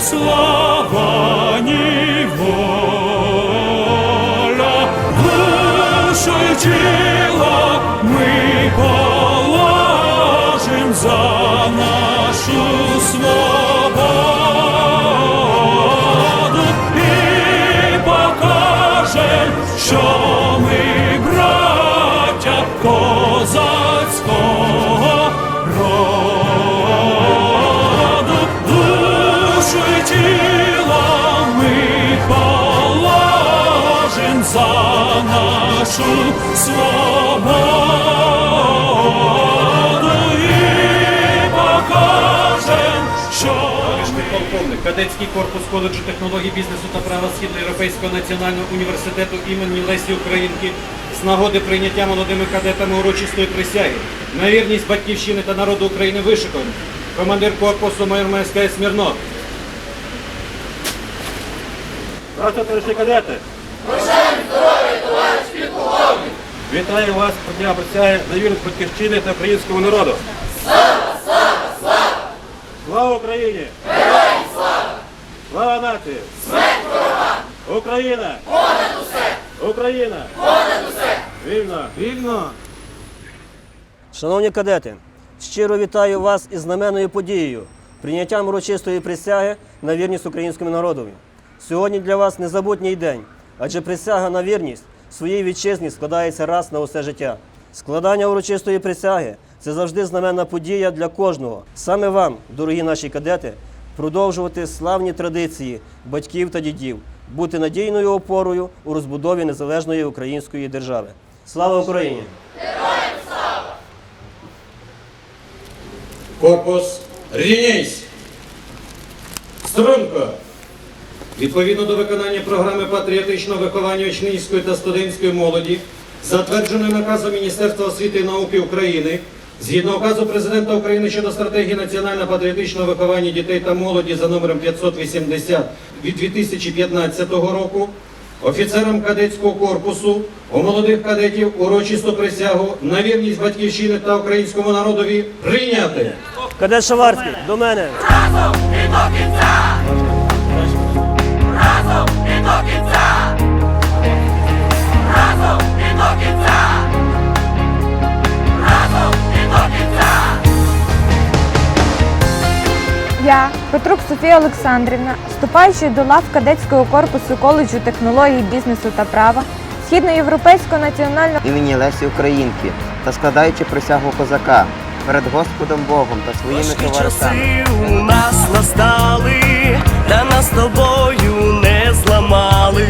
слава, ні воля, душу й нашу свободу і покажем, що полковник, кадетський корпус коледжу технологій бізнесу та права Східноєвропейського національного університету імені Лесі Українки з нагоди прийняття молодими кадетами урочистої присяги на вірність батьківщини та народу України вишиканий. Командир корпусу майор МСК Смірнов. Здравствуйте, товариші кадети! Вітаю вас дня присяги на вірність батьківщини та українському народу. Слава, слава, слава! Слава Україні! Героям слава! Слава нації! Смерть ворогам! Україна! Понад усе! Україна! Понад усе! Вільно! Вільно! Шановні кадети, щиро вітаю вас із знаменною подією прийняттям урочистої присяги на вірність українському народові. Сьогодні для вас незабутній день, адже присяга на вірність своїй вітчизні складається раз на усе життя. Складання урочистої присяги це завжди знаменна подія для кожного. Саме вам, дорогі наші кадети, продовжувати славні традиції батьків та дідів, бути надійною опорою у розбудові незалежної української держави. Слава Україні! Корпус рівняйсь! Струнко! Відповідно до виконання програми патріотичного виховання учнівської та студентської молоді, затвердженої наказом Міністерства освіти і науки України, згідно указу Президента України щодо стратегії національно-патріотичного виховання дітей та молоді за номером 580 від 2015 року, офіцерам кадетського корпусу у молодих кадетів урочисту присягу на вірність батьківщини та українському народові прийняти. Кадет Шаварський, до мене! Разом і до кінця! Я, Петрук Софія Олександрівна, вступаючи до лав кадетського корпусу коледжу технологій бізнесу та права Східноєвропейського національного імені Лесі Українки та складаючи присягу козака перед Господом Богом та своїми товаришами. у нас настали, та нас тобою не зламали.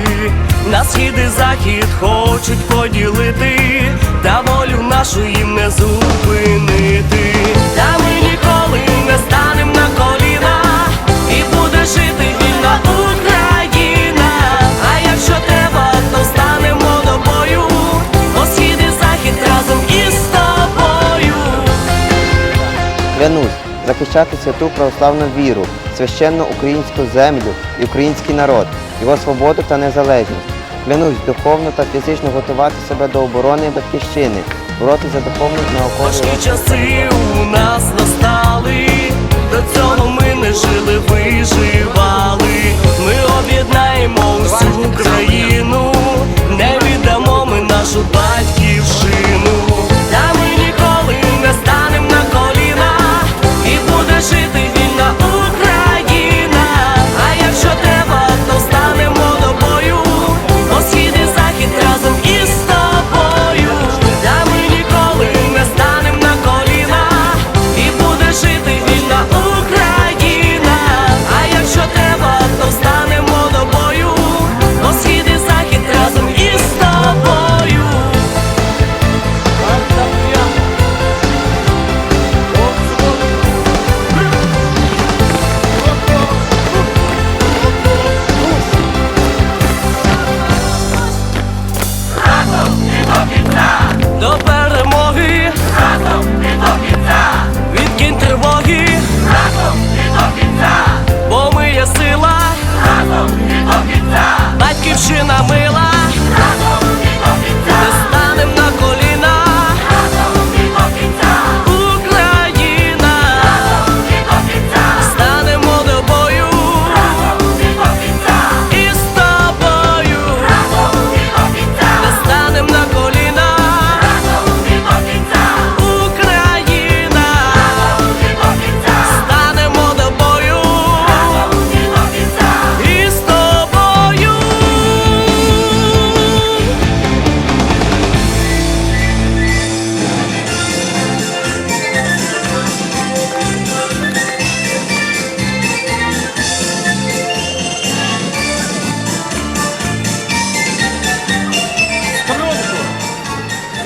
На схід і захід хочуть поділити, та волю нашу їм не зупинити. Захищати святу православну віру, священну українську землю і український народ, його свободу та незалежність. Клянусь духовно та фізично готувати себе до оборони батьківщини, боротися за духовну наукову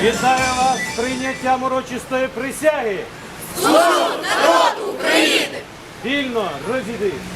Вітаю вас з прийняттям урочистої присяги. Служу народу України! Вільно розійдись!